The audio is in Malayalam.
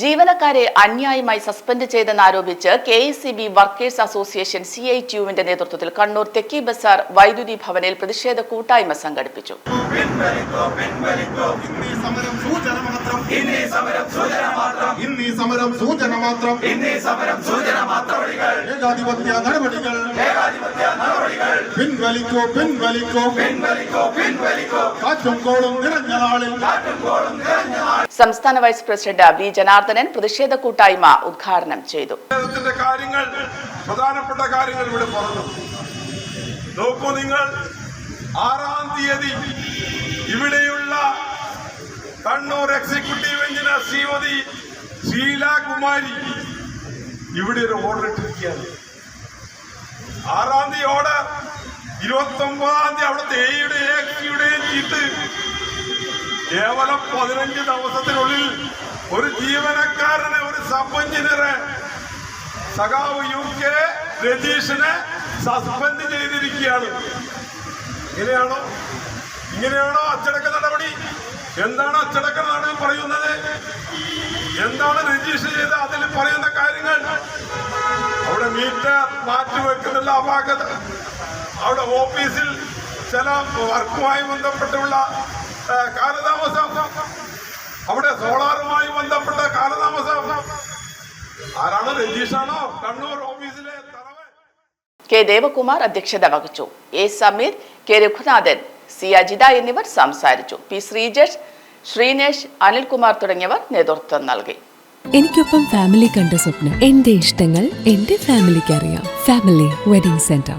ജീവനക്കാരെ അന്യായമായി suspend ചെയ്തെന്നാരോപിച്ച് K S C B workers association C I ടിയുവിന്റെ നേതൃത്വത്തിൽ കണ്ണൂർ തെക്കി ബസാർ വൈദ്യുതി ഭവനിൽ പ്രതിഷേധ കൂട്ടായ്മ സംഘടിപ്പിച്ചു. ഏകാധിപത്യ നടപടികൾ. പിൻവലിക്കോ പിൻവലിക്കോ. പിൻവലിക്കോ പിൻവലിക്കോ. കാറ്റും കോളും നിറഞ്ഞ നാളിൽ കാറ്റും കോളും നിറഞ്ഞ സംസ്ഥാന വൈസ് പ്രസിഡന്റ് ബി ജനാർദ്ദനൻ പ്രതിഷേധ കൂട്ടായ്മ ഉദ്ഘാടനം ചെയ്തു. കാര്യങ്ങൾ പ്രധാനപ്പെട്ട കാര്യങ്ങൾ ഇവിടെ പറഞ്ഞു. നോക്കൂ നിങ്ങൾ ആറാം തീയതി ഇവിടെയുള്ള കണ്ണൂർ എക്സിക്യൂട്ടീവ് എഞ്ചിനീയർ ശ്രീമതി ശീല കുമാരി ഇവിടെ ഒരു ഓർഡർ ഇട്ടിരിക്കുകയാണ്. ആറാം തീയതി ഓർഡർ ഇരുപത്തി ഒമ്പതാം തീയതി അവിടുത്തെ എയുടെ എക്സിയുടെയും ചീട്ട് കേവലം പതിനഞ്ച് ദിവസത്തിനുള്ളിൽ ഒരു ജീവനക്കാരനെ ഒരു സബ് എഞ്ചിനീയറെ സഖാവ് യു കെ രതീഷിനെ സസ്പെൻഡ് ചെയ്തിരിക്കുകയാണ്. ഇങ്ങനെയാണോ? ഇങ്ങനെയാണോ അച്ചടക്ക നടപടി? എന്താണ് അച്ചടക്ക നടപടി പറയുന്നത്? എന്താണ് രജിസ്റ്റർ ചെയ്ത് അതിൽ പറയുന്ന കാര്യങ്ങൾ? അവിടെ മീറ്റർ വെക്കുന്നുള്ള അപാകത. അവിടെ ഓഫീസിൽ ചില വർക്കുമായി ബന്ധപ്പെട്ടുള്ള കാലതാമസം. അവിടെ സോളാറുമായി ബന്ധപ്പെട്ട കാലതാമസം. ആരാണ് രജീഷാണോ കണ്ണൂർ ഓഫീസിലെ കെ ദേവകുമാർ അധ്യക്ഷത വഹിച്ചു. A Sameer K Raghunathan C Ajitha എന്നിവർ സംസാരിച്ചു. പി ശ്രീജേഷ് ശ്രീനേഷ് അനിൽകുമാർ തുടങ്ങിയവർ നേതൃത്വം നൽകി. എനിക്കൊപ്പം ഫാമിലി കണ്ട സ്വപ്നം. എന്റെ ഇഷ്ടങ്ങൾ എന്റെ ഫാമിലിക്ക് അറിയാം. Family wedding centre